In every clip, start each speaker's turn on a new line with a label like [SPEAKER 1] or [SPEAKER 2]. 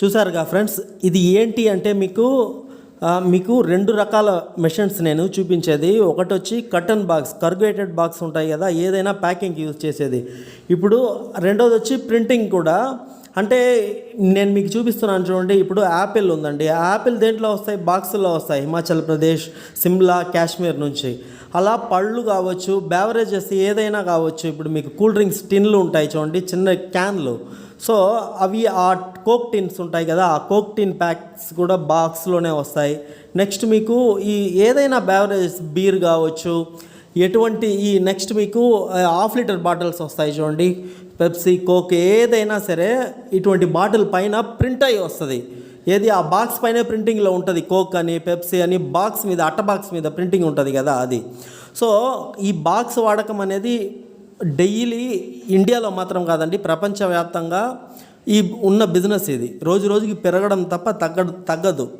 [SPEAKER 1] చూసారుగా ఫ్రెండ్స్ ఇది ఏంటి అంటే మీకు మీకు రెండు రకాల మెషిన్స్ నేను చూపించేది. ఒకటి వచ్చి కటన్ బాక్స్ కర్గేటెడ్ బాక్స్ ఉంటాయి కదా ఏదైనా ప్యాకింగ్ యూజ్ చేసేది. ఇప్పుడు రెండోది వచ్చి ప్రింటింగ్ కూడా. అంటే నేను మీకు చూపిస్తున్నాను చూడండి ఇప్పుడు యాపిల్ ఉందండి. యాపిల్ దేంట్లో వస్తాయి? బాక్సుల్లో వస్తాయి హిమాచల్ ప్రదేశ్ సిమ్లా కాశ్మీర్ నుంచి. అలా పళ్ళు కావచ్చు బ్యావరేజెస్ ఏదైనా కావచ్చు. ఇప్పుడు మీకు కూల్ డ్రింక్స్ టిన్లు ఉంటాయి చూడండి చిన్న క్యాన్లు సో అవి ఆ కోక్ టిన్స్ ఉంటాయి కదా ఆ కోక్ టిన్ ప్యాక్స్ కూడా బాక్స్లోనే వస్తాయి. నెక్స్ట్ మీకు ఈ ఏదైనా బ్యావరేజ్ బీర్ కావచ్చు ఎటువంటి ఈ నెక్స్ట్ మీకు హాఫ్ లీటర్ బాటిల్స్ వస్తాయి చూడండి. పెప్సీ కోక్ ఏదైనా సరే ఇటువంటి బాటిల్ పైన ప్రింట్ అయ్యి వస్తుంది. ఏది? ఆ బాక్స్ పైన ప్రింటింగ్లో ఉంటుంది. కోక్ అని పెప్సీ అని బాక్స్ మీద అట్ట బాక్స్ మీద ప్రింటింగ్ ఉంటుంది కదా అది. సో ఈ బాక్స్ వాడకం అనేది డైలీ ఇండియాలో మాత్రం కాదండి ప్రపంచవ్యాప్తంగా ఈ ఉన్న బిజినెస్ ఇది. రోజు రోజుకి పెరగడం తప్ప తగ్గదు తగ్గదు.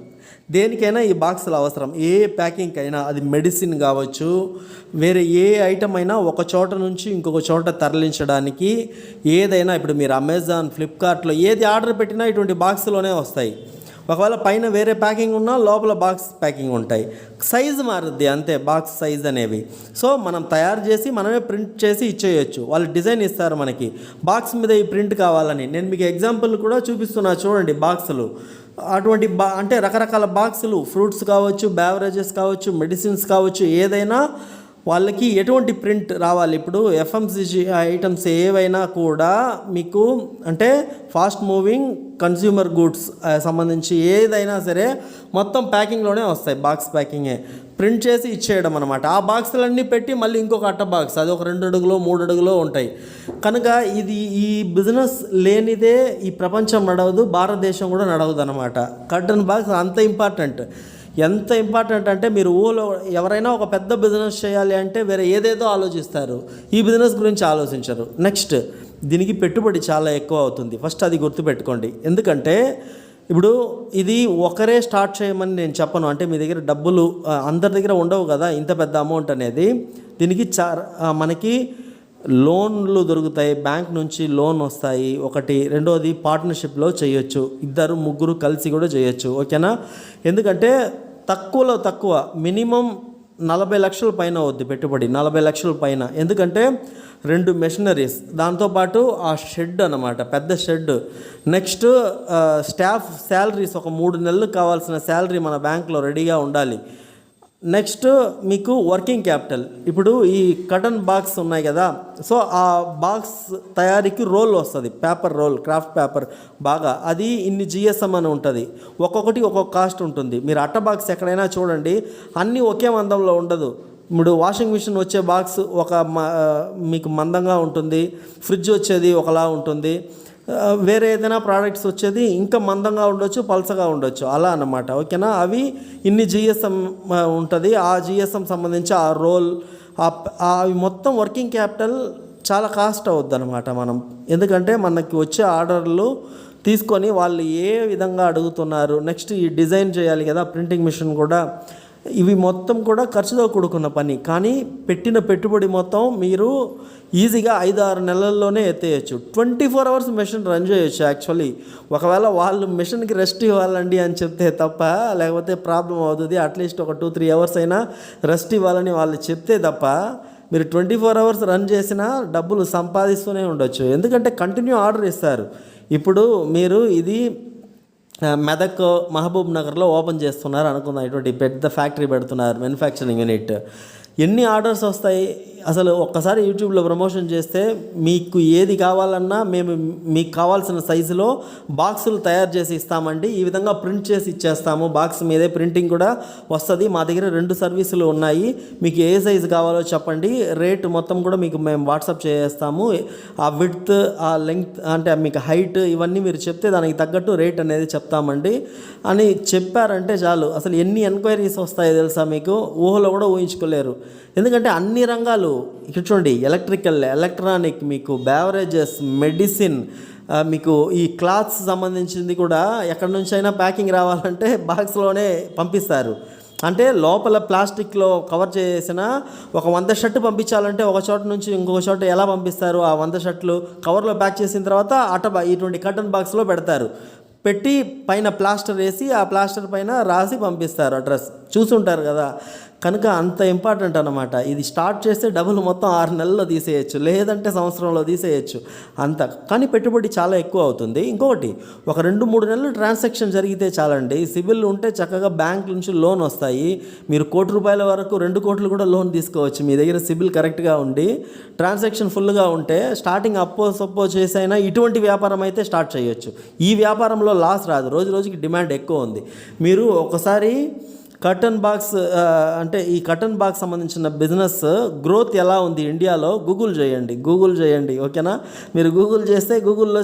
[SPEAKER 1] దేనికైనా ఈ బాక్సులు అవసరం. ఏ ప్యాకింగ్ అయినా అది మెడిసిన్ కావచ్చు వేరే ఏ ఐటమ్ అయినా ఒక చోట నుంచి ఇంకొక చోట తరలించడానికి ఏదైనా ఇప్పుడు మీరు అమెజాన్ ఫ్లిప్కార్ట్లో ఏది ఆర్డర్ పెట్టినా ఇటువంటి బాక్స్లోనే వస్తాయి. ఒకవేళ పైన వేరే ప్యాకింగ్ ఉన్నా లోపల బాక్స్ ప్యాకింగ్ ఉంటాయి. సైజు మారుద్ది అంతే బాక్స్ సైజ్ అనేవి. సో మనం తయారు చేసి మనమే ప్రింట్ చేసి ఇచ్చేయచ్చు. వాళ్ళు డిజైన్ ఇస్తారు మనకి. బాక్స్ మీద ఈ ప్రింట్ కావాలని. నేను మీకు ఎగ్జాంపుల్ కూడా చూపిస్తున్నా చూడండి బాక్సులు అటువంటి బా అంటే రకరకాల బాక్సులు ఫ్రూట్స్ కావచ్చు బ్యావరేజెస్ కావచ్చు మెడిసిన్స్ కావచ్చు ఏదైనా వాళ్ళకి ఎటువంటి ప్రింట్ రావాలి? ఇప్పుడు ఎఫ్ఎంసీజీ ఐటమ్స్ ఏవైనా కూడా మీకు అంటే ఫాస్ట్ మూవింగ్ కన్స్యూమర్ గూడ్స్ సంబంధించి ఏదైనా సరే మొత్తం ప్యాకింగ్లోనే వస్తాయి బాక్స్ ప్యాకింగే. ప్రింట్ చేసి ఇచ్చేయడం అనమాట ఆ బాక్సులన్నీ పెట్టి మళ్ళీ ఇంకొక అట్ట బాక్స్ అది ఒక రెండు అడుగులో మూడు అడుగులో ఉంటాయి. కనుక ఇది ఈ బిజినెస్ లేనిదే ఈ ప్రపంచం నడవదు భారతదేశం కూడా నడవదు అనమాట కర్టన్ బాక్స్ అంత ఇంపార్టెంట్. ఎంత ఇంపార్టెంట్ అంటే మీరు ఊళ్ళో ఎవరైనా ఒక పెద్ద బిజినెస్ చేయాలి అంటే వేరే ఏదేదో ఆలోచిస్తారు. ఈ బిజినెస్ గురించి ఆలోచించరు. నెక్స్ట్ దీనికి పెట్టుబడి చాలా ఎక్కువ అవుతుంది. ఫస్ట్ అది గుర్తుపెట్టుకోండి. ఎందుకంటే ఇప్పుడు ఇది ఒకరే స్టార్ట్ చేయమని నేను చెప్పను. అంటే మీ దగ్గర డబ్బులు అందరి దగ్గర ఉండవు కదా ఇంత పెద్ద అమౌంట్ అనేది. దీనికి చా మనకి లోన్లు దొరుకుతాయి బ్యాంక్ నుంచి లోన్ వస్తాయి. ఒకటి. రెండోది పార్ట్నర్షిప్లో చేయొచ్చు. ఇద్దరు ముగ్గురు కలిసి కూడా చేయొచ్చు. ఓకేనా? ఎందుకంటే తక్కువలో తక్కువ మినిమం నలభై లక్షల పైన అవుద్ది పెట్టుబడి. నలభై లక్షల పైన. ఎందుకంటే రెండు మెషినరీస్. దాంతోపాటు ఆ షెడ్ అనమాట పెద్ద షెడ్. నెక్స్ట్ స్టాఫ్ శాలరీస్ ఒక మూడు నెలలకు కావాల్సిన శాలరీ మన బ్యాంక్లో రెడీగా ఉండాలి. నెక్స్ట్ మీకు వర్కింగ్ క్యాపిటల్. ఇప్పుడు ఈ కటన్ బాక్స్ ఉన్నాయి కదా సో ఆ బాక్స్ తయారీకి రోల్ వస్తుంది పేపర్ రోల్ క్రాఫ్ట్ పేపర్ బాగా. అది ఇన్ని జిఎస్ఎం అని ఉంటుంది. ఒక్కొక్కటి ఒక్కొక్క కాస్ట్ ఉంటుంది. మీరు అట్ట బాక్స్ ఎక్కడైనా చూడండి అన్నీ ఒకే మందంలో ఉండదు. ఇప్పుడు వాషింగ్ మిషన్ వచ్చే బాక్స్ ఒక మ- మీకు మందంగా ఉంటుంది ఫ్రిడ్జ్ వచ్చేది ఒకలా ఉంటుంది. వేరే ఏదైనా ప్రోడక్ట్స్ వచ్చేది ఇంకా మందంగా ఉండొచ్చు పలసగా ఉండొచ్చు. అలా అన్నమాట. ఓకేనా? అవి ఇన్ని జిఎస్ఎం ఉంటుంది. ఆ జిఎస్ఎం సంబంధించి ఆ రోల్ అవి మొత్తం వర్కింగ్ క్యాపిటల్ చాలా కాస్ట్ అవుద్ది అనమాట మనం. ఎందుకంటే మనకి వచ్చే ఆర్డర్లు తీసుకొని వాళ్ళు ఏ విధంగా అడుగుతున్నారు. నెక్స్ట్ ఈ డిజైన్ చేయాలి కదా ప్రింటింగ్ మిషన్ కూడా. ఇవి మొత్తం కూడా ఖర్చుతో కూడుకున్న పని. కానీ పెట్టిన పెట్టుబడి మొత్తం మీరు ఈజీగా ఐదు ఆరు నెలల్లోనే ఎత్తేయచ్చు. Twenty four hours machine run చేయొచ్చు యాక్చువల్లీ. ఒకవేళ వాళ్ళు మిషన్కి రెస్ట్ ఇవ్వాలండి అని చెప్తే తప్ప లేకపోతే ప్రాబ్లం అవుతుంది. అట్లీస్ట్ ఒక టూ త్రీ అవర్స్ అయినా రెస్ట్ ఇవ్వాలని వాళ్ళు చెప్తే తప్ప మీరు ట్వంటీ ఫోర్ అవర్స్ రన్ చేసినా డబ్బులు సంపాదిస్తూనే ఉండొచ్చు. ఎందుకంటే కంటిన్యూ ఆర్డర్ ఇస్తారు. ఇప్పుడు మీరు ఇది మెదక్ మహబూబ్ నగర్లో ఓపెన్ చేస్తున్నారు అనుకుందాం. ఇటువంటి పెద్ద ఫ్యాక్టరీ పెడుతున్నారు మ్యానుఫ్యాక్చరింగ్ యూనిట్ ఎన్ని ఆర్డర్స్ వస్తాయి? అసలు ఒక్కసారి యూట్యూబ్లో ప్రమోషన్ చేస్తే మీకు ఏది కావాలన్నా మేము మీకు కావాల్సిన సైజులో బాక్సులు తయారు చేసి ఇస్తామండి. ఈ విధంగా ప్రింట్ చేసి ఇచ్చేస్తాము. బాక్స్ మీదే ప్రింటింగ్ కూడా వస్తుంది. మా దగ్గర రెండు సర్వీసులు ఉన్నాయి. మీకు ఏ సైజు కావాలో చెప్పండి. రేట్ మొత్తం కూడా మీకు మేము వాట్సాప్ చేస్తాము. ఆ విడ్త్ ఆ లెంగ్త్ అంటే మీకు హైట్ ఇవన్నీ మీరు చెప్తే దానికి తగ్గట్టు రేట్ అనేది చెప్తామండి. అని చెప్పారంటే చాలు. అసలు ఎన్ని ఎంక్వైరీస్ వస్తాయో తెలుసా మీకు? ఊహలో కూడా ఊహించుకోలేరు. ఎందుకంటే అన్ని రంగాలు ఇక్కడ చూడండి ఎలక్ట్రికల్ ఎలక్ట్రానిక్ మీకు బ్యావరేజెస్ మెడిసిన్ మీకు ఈ క్లాత్స్ సంబంధించింది కూడా ఎక్కడి నుంచి అయినా ప్యాకింగ్ రావాలంటే బాక్స్లోనే పంపిస్తారు. అంటే లోపల ప్లాస్టిక్లో కవర్ చేసిన ఒక వంద షర్ట్ పంపించాలంటే ఒక చోట నుంచి ఇంకొక చోట ఎలా పంపిస్తారు? ఆ వంద షర్ట్లు కవర్లో ప్యాక్ చేసిన తర్వాత అట ఇటువంటి కటన్ బాక్స్లో పెడతారు. పెట్టి పైన ప్లాస్టర్ వేసి ఆ ప్లాస్టర్ పైన రాసి పంపిస్తారు అడ్రస్ చూసుంటారు కదా. కనుక అంత ఇంపార్టెంట్ అనమాట ఇది స్టార్ట్ చేస్తే డబ్బులు మొత్తం ఆరు నెలల్లో తీసేయచ్చు. లేదంటే సంవత్సరంలో తీసేయచ్చు. అంత. కానీ పెట్టుబడి చాలా ఎక్కువ అవుతుంది. ఇంకొకటి ఒక రెండు మూడు నెలలు ట్రాన్సాక్షన్ జరిగితే చాలండి. సివిల్ ఉంటే చక్కగా బ్యాంక్ నుంచి లోన్ వస్తాయి. మీరు కోటి రూపాయల వరకు రెండు కోట్లు కూడా లోన్ తీసుకోవచ్చు. మీ దగ్గర సిబిల్ కరెక్ట్గా ఉండి ట్రాన్సాక్షన్ ఫుల్గా ఉంటే స్టార్టింగ్ అప్పో సప్పో చేసైనా ఇటువంటి వ్యాపారం అయితే స్టార్ట్ చేయొచ్చు. ఈ వ్యాపారంలో లాస్ రాదు. రోజు రోజుకి డిమాండ్ ఎక్కువ ఉంది. మీరు ఒకసారి కర్టన్ బాక్స్ అంటే ఈ కర్టన్ బాక్స్ సంబంధించిన బిజినెస్ గ్రోత్ ఎలా ఉంది ఇండియాలో? గూగుల్ చేయండి గూగుల్ చేయండి ఓకేనా? మీరు గూగుల్ చేస్తే గూగుల్లో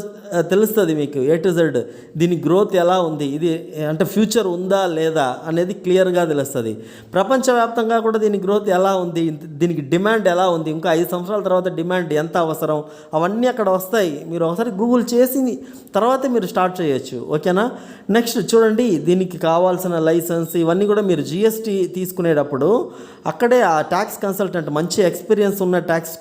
[SPEAKER 1] తెలుస్తుంది మీకు ఏ టు జెడ్ దీని గ్రోత్ ఎలా ఉంది? ఇది అంటే ఫ్యూచర్ ఉందా లేదా అనేది క్లియర్గా తెలుస్తుంది. ప్రపంచవ్యాప్తంగా కూడా దీని గ్రోత్ ఎలా ఉంది? దీనికి డిమాండ్ ఎలా ఉంది? ఇంకా ఐదు సంవత్సరాల తర్వాత డిమాండ్ ఎంత అవసరం? అవన్నీ అక్కడ వస్తాయి. మీరు ఒకసారి గూగుల్ చేసి తర్వాత మీరు స్టార్ట్ చేయొచ్చు ఓకేనా? నెక్స్ట్ చూడండి దీనికి కావాల్సిన లైసెన్స్ ఇవన్నీ కూడా మీరు జిఎస్టీ తీసుకునేటప్పుడు అక్కడే ఆ ట్యాక్స్ కన్సల్టెంట్ మంచి ఎక్స్పీరియన్స్ ఉన్న ట్యాక్స్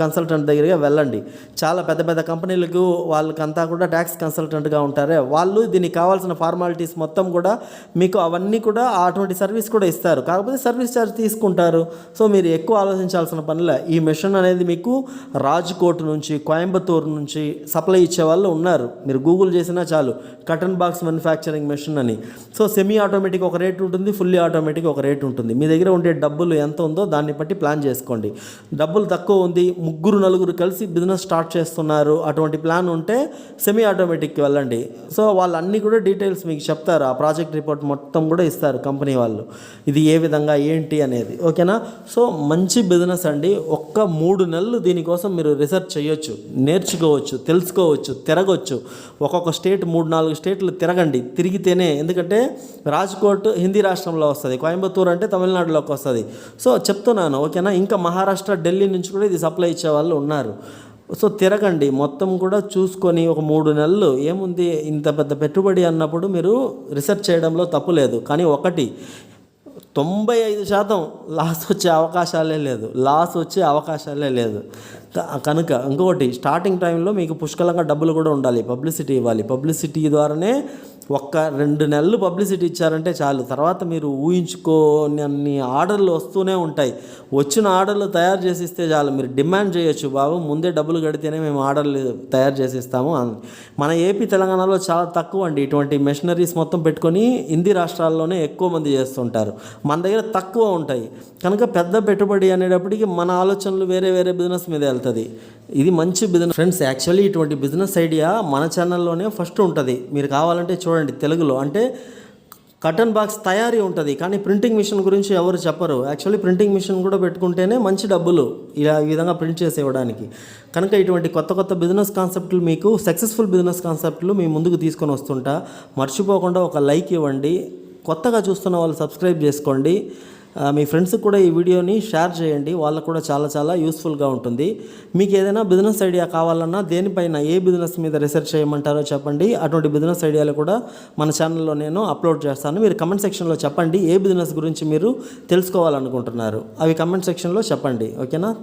[SPEAKER 1] కన్సల్టెంట్ దగ్గరికి వెళ్ళండి. చాలా పెద్ద పెద్ద కంపెనీలకు వాళ్ళకంతా కూడా ట్యాక్స్ కన్సల్టెంట్గా ఉంటారే. వాళ్ళు దీనికి కావాల్సిన ఫార్మాలిటీస్ మొత్తం కూడా మీకు అవన్నీ కూడా అటువంటి సర్వీస్ కూడా ఇస్తారు. కాకపోతే సర్వీస్ ఛార్జ్ తీసుకుంటారు. సో మీరు ఎక్కువ ఆలోచించాల్సిన పనిలే ఈ మిషన్ అనేది మీకు రాజ్కోట్ నుంచి కోయంబత్తూరు నుంచి సప్లై ఇచ్చే వాళ్ళు ఉన్నారు. మీరు గూగుల్ చేసినా చాలు. కటన్ బాక్స్ మ్యానుఫ్యాక్చరింగ్ మెషిన్ అని. సో సెమీ ఆటోమేటిక్ ఒక రేట్ ఉంటుంది. ఫుల్ ఫుల్లీ ఆటోమేటిక్ ఒక రేట్ ఉంటుంది. మీ దగ్గర ఉండే డబ్బులు ఎంత ఉందో దాన్ని బట్టి ప్లాన్ చేసుకోండి. డబ్బులు తక్కువ ఉంది ముగ్గురు నలుగురు కలిసి బిజినెస్ స్టార్ట్ చేస్తున్నారు. అటువంటి ప్లాన్ ఉంటే సెమీ ఆటోమేటిక్కి వెళ్ళండి. సో వాళ్ళు అన్నీ కూడా డీటెయిల్స్ మీకు చెప్తారు. ఆ ప్రాజెక్ట్ రిపోర్ట్ మొత్తం కూడా ఇస్తారు కంపెనీ వాళ్ళు. ఇది ఏ విధంగా ఏంటి అనేది. ఓకేనా? సో మంచి బిజినెస్ అండి. ఒక్క మూడు నెలలు దీనికోసం మీరు రీసెర్చ్ చేయొచ్చు నేర్చుకోవచ్చు తెలుసుకోవచ్చు తిరగొచ్చు. ఒక్కొక్క స్టేట్ మూడు నాలుగు స్టేట్లు తిరగండి. తిరిగితేనే ఎందుకంటే రాజ్కోట్ హిందీ రాష్ట్రంలో వస్తుంది. కోయంబత్తూరు అంటే తమిళనాడులోకి వస్తుంది. సో చెప్తున్నాను ఓకేనా? ఇంకా మహారాష్ట్ర ఢిల్లీ నుంచి కూడా ఇది సప్లై ఇచ్చే వాళ్ళు ఉన్నారు. సో తిరగండి. మొత్తం కూడా చూసుకొని ఒక మూడు నెలలు ఏముంది ఇంత పెద్ద పెట్టుబడి అన్నప్పుడు మీరు రీసెర్చ్ చేయడంలో తప్పు లేదు. కానీ ఒకటి తొంభై ఐదు శాతం లాస్ వచ్చే అవకాశాలే లేదు. లాస్ వచ్చే అవకాశాలే లేదు. కనుక ఇంకొకటి స్టార్టింగ్ టైంలో మీకు పుష్కలంగా డబ్బులు కూడా ఉండాలి. పబ్లిసిటీ ఇవ్వాలి. పబ్లిసిటీ ద్వారానే ఒక్క రెండు నెలలు పబ్లిసిటీ ఇచ్చారంటే చాలు. తర్వాత మీరు ఊహించుకోని అన్ని ఆర్డర్లు వస్తూనే ఉంటాయి. వచ్చిన ఆర్డర్లు తయారు చేసి ఇస్తే చాలు. మీరు డిమాండ్ చేయొచ్చు బాబు. ముందే డబ్బులు కడితేనే మేము ఆర్డర్లు తయారు చేసి ఇస్తాము అని. మన ఏపీ తెలంగాణలో చాలా తక్కువ అండి. ఇటువంటి మెషినరీస్ మొత్తం పెట్టుకొని హిందీ రాష్ట్రాల్లోనే ఎక్కువ మంది చేస్తుంటారు. మన దగ్గర తక్కువ ఉంటాయి. కనుక పెద్ద పెట్టుబడి అనేటప్పటికి మన ఆలోచనలు వేరే వేరే బిజినెస్ మీద వెళ్తుంది. ఇది మంచి బిజినెస్ ఫ్రెండ్స్ యాక్చువల్లీ ఇటువంటి బిజినెస్ ఐడియా మన ఛానల్లోనే ఫస్ట్ ఉంటుంది. మీరు కావాలంటే చూడండి తెలుగులో. అంటే కటన్ బాక్స్ తయారీ ఉంటుంది. కానీ ప్రింటింగ్ మిషన్ గురించి ఎవరు చెప్పరు. యాక్చువల్లీ ప్రింటింగ్ మిషన్ కూడా పెట్టుకుంటేనే మంచి డబ్బులు ఇలా ఈ విధంగా ప్రింట్ చేసి ఇవ్వడానికి. కనుక ఇటువంటి కొత్త కొత్త బిజినెస్ కాన్సెప్ట్లు మీకు సక్సెస్ఫుల్ బిజినెస్ కాన్సెప్ట్లు మీ ముందుకు తీసుకొని వస్తుంటా. మర్చిపోకుండా ఒక లైక్ ఇవ్వండి. కొత్తగా చూస్తున్న వాళ్ళు సబ్స్క్రైబ్ చేసుకోండి. మీ ఫ్రెండ్స్కి కూడా ఈ వీడియోని షేర్ చేయండి. వాళ్ళకు కూడా చాలా చాలా యూస్ఫుల్గా ఉంటుంది. మీకు ఏదైనా బిజినెస్ ఐడియా కావాలన్నా దేనిపైన ఏ బిజినెస్ మీద రీసెర్చ్ చేయమంటారో చెప్పండి. అటువంటి బిజినెస్ ఐడియాలు కూడా మన ఛానల్లో నేను అప్లోడ్ చేస్తాను. మీరు కమెంట్ సెక్షన్లో చెప్పండి ఏ బిజినెస్ గురించి మీరు తెలుసుకోవాలనుకుంటున్నారు. అవి కమెంట్ సెక్షన్లో చెప్పండి. ఓకేనా?